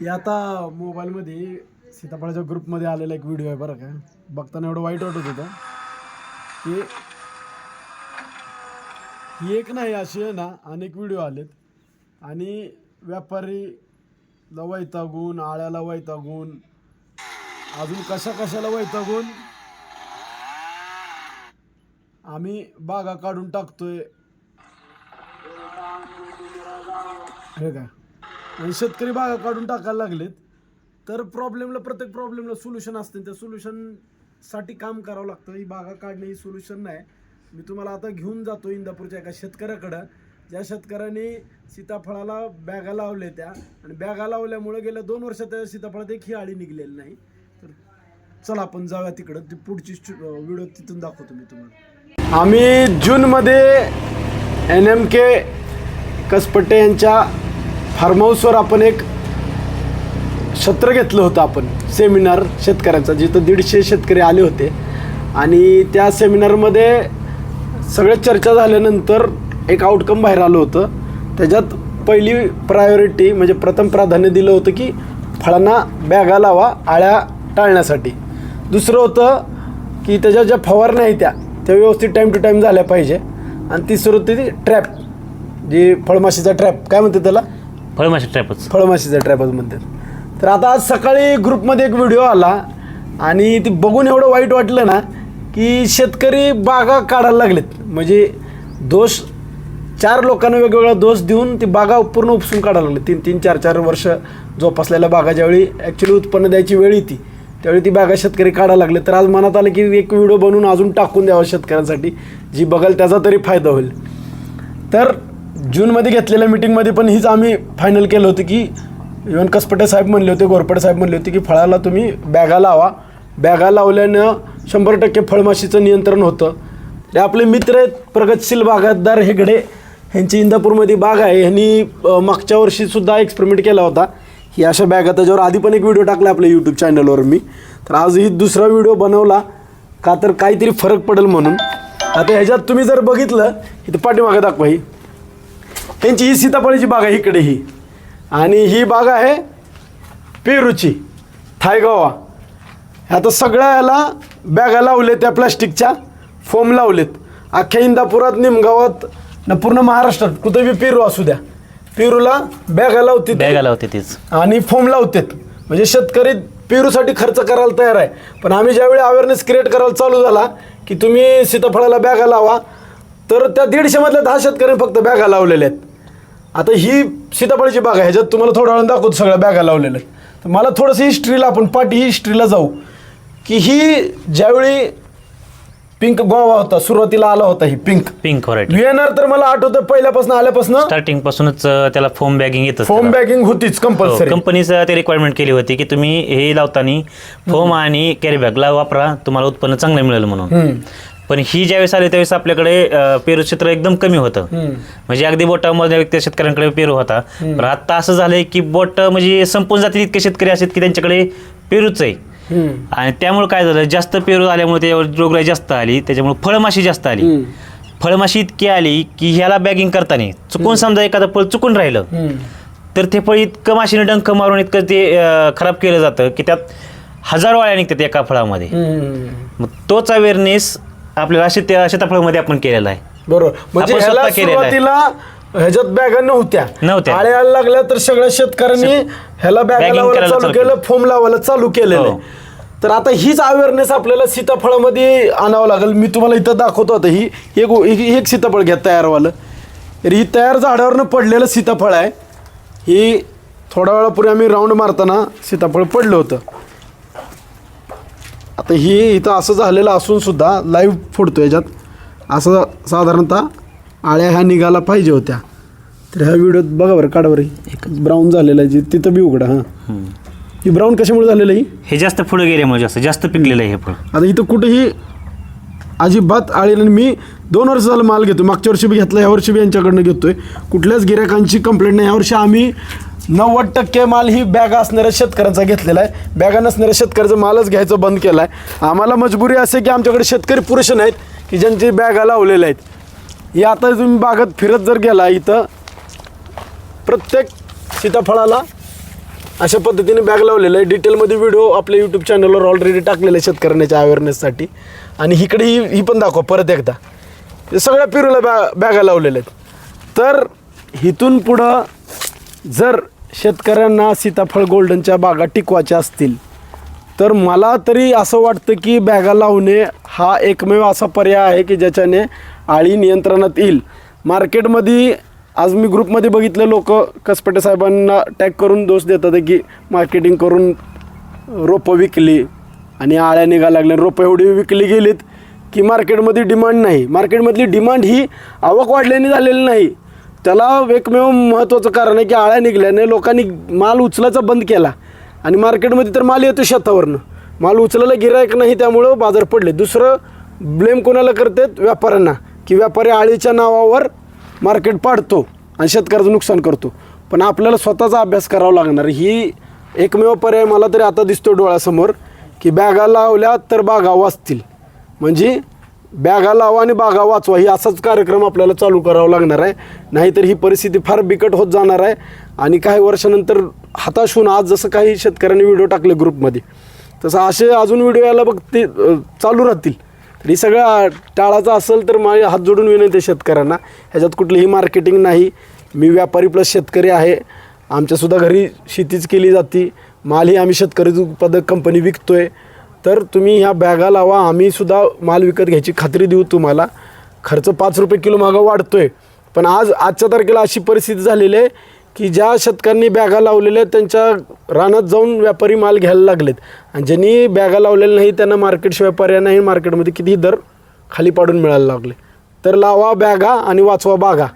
हे आता मोबाईलमध्ये सीताफळाच्या ग्रुपमध्ये आलेला एक व्हिडिओ आहे बरं का. बघताना एवढं वाईट वाटत होतं. की ही एक नाही अशी आहे ना अनेक व्हिडिओ आलेत. आणि व्यापारी वैतागून आळ्याला वैतागून अजून कशा कशाला वैतागून? आम्ही बागा काढून टाकतोय. हे का आणि शेतकरी बागा काढून टाकायला लागलेत. तर प्रॉब्लेमला प्रत्येक प्रॉब्लेमला सोल्युशन असते. त्या सोल्युशनसाठी काम करावं लागतं. ही बागा काढणे ही सोल्युशन नाही. मी तुम्हाला आता घेऊन जातो इंदापूरच्या एका शेतकऱ्याकडं. ज्या शेतकऱ्याने सीताफळाला बॅगा लावल्या त्या आणि बॅगा लावल्यामुळे गेल्या दोन वर्षात त्या सीताफळात एक ही निघलेली नाही. तर चला आपण जाऊया तिकडं. ती पुढची व्हिडिओ तिथून दाखवतो मी तुम्हाला. आम्ही जूनमध्ये एन एम के कसपट्टे यांच्या फार्म हाऊसवर आपण एक सत्र घेतलं होतं आपण सेमिनार शेतकऱ्यांचा जिथं दीडशे शेतकरी आले होते. आणि त्या सेमिनारमध्ये सगळ्या चर्चा झाल्यानंतर एक आउटकम बाहेर आलं होतं. त्याच्यात पहिली प्रायोरिटी म्हणजे प्रथम प्राधान्य दिलं होतं की फळांना बॅगा लावा आळ्या टाळण्यासाठी. दुसरं होतं की त्याच्या ज्या फवारण्या आहेत त्या त्या व्यवस्थित टाईम टू टाईम झाल्या पाहिजे. आणि तिसरं होती ती ट्रॅप जी फळमाशीचा ट्रॅप काय म्हणते त्याला? फळमाशी ट्रॅपच फळमाशीचा ट्रॅपच म्हणतात. तर आता आज सकाळी ग्रुपमध्ये एक व्हिडिओ आला आणि ती बघून एवढं वाईट वाटलं ना की शेतकरी बागा काढायला लागलेत. म्हणजे दोष चार लोकांना वेगवेगळा दोष देऊन ती बागा पूर्ण उपसून काढायला लागले. तीन तीन चार चार वर्ष जोपासलेल्या बागा ज्यावेळी ॲक्च्युली उत्पन्न द्यायची वेळ येते त्यावेळी ती बागा शेतकरी काढायला लागले. तर आज मनात आलं की एक व्हिडिओ बनवून अजून टाकून द्यावा शेतकऱ्यांसाठी जी बघाल त्याचा तरी फायदा होईल. तर जूनमध्ये घेतलेल्या मिटिंगमध्ये पण हीच आम्ही फायनल केलं होतं की इवन कसपटे साहेब म्हणले होते गोरपडे साहेब म्हणले होते की फळाला तुम्ही बॅगा लावा. बॅगा लावल्यानं शंभर टक्के फळमाशीचं नियंत्रण होतं. ते आपले मित्र आहेत प्रगतशील बागायतदार हेगडे ह्यांची इंदापूरमध्ये बाग आहे. ह्यांनी मागच्या वर्षीसुद्धा एक्सपेरिमेंट केला होता. ही अशा बॅगा त्याच्यावर आधी पण एक व्हिडिओ टाकला आपल्या यूट्यूब चॅनलवर मी. तर आज ही दुसरा व्हिडिओ बनवला का तर काहीतरी फरक पडेल म्हणून. आता ह्याच्यात तुम्ही जर बघितलं इथं पाठीमागे दाखवा ही. त्यांची ही सीताफळीची बाग आहे इकडे ही आणि ही बाग आहे पेरूची थायगावा आता सगळ्या ह्याला बॅगा लावले त्या प्लास्टिकच्या फोम लावलेत अख्ख्या इंदापुरात निमगावात न पूर्ण महाराष्ट्रात कुठे बी पेरू असू द्या. पेरूला बॅगा लावते बॅगा लावते तीच. आणि फोम लावतात. म्हणजे शेतकरी पेरूसाठी खर्च करायला तयार आहे. पण आम्ही ज्यावेळी अवेअरनेस क्रिएट करायला चालू झाला की तुम्ही सीताफळाला बॅगा लावा तर त्या दीडशेमधल्या दहा शेतकऱ्यांनी फक्त बॅगा लावलेल्या आहेत. आता ही सीताफळाची बाग आहे ह्याच्यात तुम्हाला थोडा वेळ दाखवतो सगळ्या बॅगा लावलेल्या. तर मला थोडंसं हिस्ट्रीला आपण पाठी हिस्ट्रीला जाऊ. की ही ज्यावेळी पिंक गोवा होता सुरुवातीला आला होता ही पिंक पिंक व्हरायटी व्हीएनआर तर मला आठवतं पहिल्यापासून आल्यापासून. स्टार्टिंग पासूनच अं, त्याला फोम बॅगिंग येत फोम बॅगिंग होतीच कंपल्सरी कंपनीचं ते रिक्वायरमेंट केली होती की तुम्ही हे लावताना फोम आणि कॅरी बॅगला वापरा तुम्हाला उत्पन्न चांगलं मिळेल म्हणून. पण ही ज्यावेळेस आली त्यावेळेस आपल्याकडे पेरू क्षेत्र एकदम कमी होतं. म्हणजे अगदी बोटामध्ये त्या शेतकऱ्यांकडे पेरू होता. पण आता असं झालंय की बोट म्हणजे संपून जातील इतके शेतकरी आहेत की त्यांच्याकडे पेरूच आहे. आणि त्यामुळे काय झालं जास्त पेरू आल्यामुळे त्याच्यावर रोगराई जास्त आली त्याच्यामुळे फळमाशी जास्त आली. फळमाशी इतकी आली की ह्याला बॅगिंग करताना चुकून समजा एखादं फळ चुकून राहिलं तर ते फळ इतकं माशीने डंख मारून इतकं ते खराब केलं जातं की त्यात हजारो वाळ्या निघतात एका फळामध्ये. मग तोच अवेअरनेस आपल्याला शेत शेताफळामध्ये आपण केलेला आहे बरोबर म्हणजे आपण ह्याला स्वतः केलेलं आहे. सुरुवातीला ह्याच्यात बॅगा नव्हत्या नव्हत्या. आळ्या यायला लागल्या तर सगळ्या शेतकऱ्यांनी ह्याला बॅगा Bagging लावायला करायला चालू चालू केलं केलं. फोम लावायला चालू केलेलं हो. आहे. तर आता हीच अवेअरनेस आपल्याला सीताफळामध्ये आणावं लागेल मी तुम्हाला इथं दाखवतो आता ही एक ही एक सीताफळ घ्या तयारवालं तर ही तयार झाडावरनं पडलेलं सीताफळ आहे ही थोड्या वेळापूर्वी आम्ही राऊंड मारताना सीताफळ पडलं होतं आता ही इथं असं झालेलं असून सुद्धा लाईव्ह फोडतो याच्यात. असं साधारणतः आळ्या ह्या निघायला पाहिजे होत्या. तर ह्या व्हिडिओत बघा बरं काढा बरं. एक ब्राऊन झालेलं आहे जे तिथं बी उघडा हां. ही ब्राऊन कशामुळे झालेलं आहे ही? हे जास्त पुढे गेल्यामुळे जास्त जास्त पिकलेलं आहे हे फळ आता इथं कुठेही अजिबात आळी नाही मी दोन वर्ष झालं माल घेतो मागच्या वर्षी बी घेतला ह्या वर्षी बी यांच्याकडनं घेतोय. कुठल्याच गिरायकांची कंप्लेंट नाही. यावर्षी आम्ही नव्वद टक्के माल ही बॅग असणाऱ्या शेतकऱ्यांचा घेतलेला आहे. बॅगा नसणाऱ्या शेतकऱ्याचा मालच घ्यायचं बंद केला आहे. आम्हाला मजबुरी असे की आमच्याकडे शेतकरी पुरुष नाहीत की ज्यांची बॅगा लावलेल्या आहेत. या आता तुम्ही बागेत फिरत जर गेला इथं प्रत्येक सीताफळाला अशा पद्धतीने बॅग लावलेलं आहे. डिटेलमध्ये व्हिडिओ आपल्या यूट्यूब चॅनलवर ऑलरेडी टाकलेले आहे शेतकऱ्यांच्या अवेअरनेससाठी आणि इकडे ही ही पण दाखवा परत एकदा. हे सगळ्या पिरूला बॅ बॅगा लावलेल्या आहेत. तर इथून पुढं जर शेतकऱ्यांना सीताफळ गोल्डनच्या बागा टिकवायच्या असतील. तर मला तरी असं वाटतं की बॅगा लावणे हा एकमेव असा पर्याय आहे की ज्याच्याने आळी नियंत्रणात येईल. मार्केटमध्ये आज मी ग्रुपमध्ये बघितलं लोक कसपटे साहेबांना टॅग करून दोष देतात की मार्केटिंग करून रोपं विकली आणि आळ्या निघायला लागल्या रोपं एवढी विकली गेलीत की मार्केटमध्ये डिमांड नाही. मार्केटमधली डिमांड ही आवक वाढल्याने झालेली नाही. त्याला एकमेव महत्त्वाचं कारण आहे की आळ्या निघल्याने लोकांनी माल उचलायचा बंद केला. आणि मार्केटमध्ये तर माल येतो शेतावरनं. माल उचलायला गिरायक नाही त्यामुळं बाजार पडले. दुसरं ब्लेम कोणाला करतात? व्यापाऱ्यांना. की व्यापारी आळीच्या नावावर मार्केट पाडतो आणि शेतकऱ्याचं नुकसान करतो. पण आपल्याला स्वतःचा अभ्यास करावा लागणार. ही एकमेव पर्याय मला तरी आता दिसतो डोळ्यासमोर की बॅगा लावल्या तर बागा वाचतील. म्हणजे बॅगा लावा आणि बागा वाचवा. ही असाच कार्यक्रम आपल्याला चालू करावा लागणार आहे. नाहीतर ही परिस्थिती फार बिकट होत जाणार आहे. आणि काही वर्षानंतर हताश होऊन आज जसं काही शेतकऱ्यांनी व्हिडिओ टाकले ग्रुपमध्ये तसं असे अजून व्हिडिओ यायला बघ ते चालू राहतील. तर ही सगळं टाळायचं असेल तर माझी हात जोडून विनंती आहे शेतकऱ्यांना. ह्याच्यात कुठलीही मार्केटिंग नाही. मी व्यापारी प्लस शेतकरी आहे. आमच्यासुद्धा घरी शेतीच केली जाते. मालही आम्ही शेतकरी उत्पादक कंपनी विकतो आहे तर तुम्ही ह्या बॅगा लावा आम्ही सुद्धा माल विकत घ्यायची खात्री देऊ तुम्हाला. खर्च पाच रुपये किलो मागं वाढतोय. पण आज आजच्या तारखेला अशी परिस्थिती झालेली आहे की ज्या शेतकऱ्यांनी बॅगा लावलेल्या आहेत त्यांच्या रानात जाऊन व्यापारी माल घ्यायला लागलेत. आणि ज्यांनी बॅगा लावलेल्या नाही त्यांना मार्केटशिवाय पर्याय नाही मार्केटमध्ये किती दर खाली पाडून मिळायला लागले. तर लावा बॅगा आणि वाचवा बागा.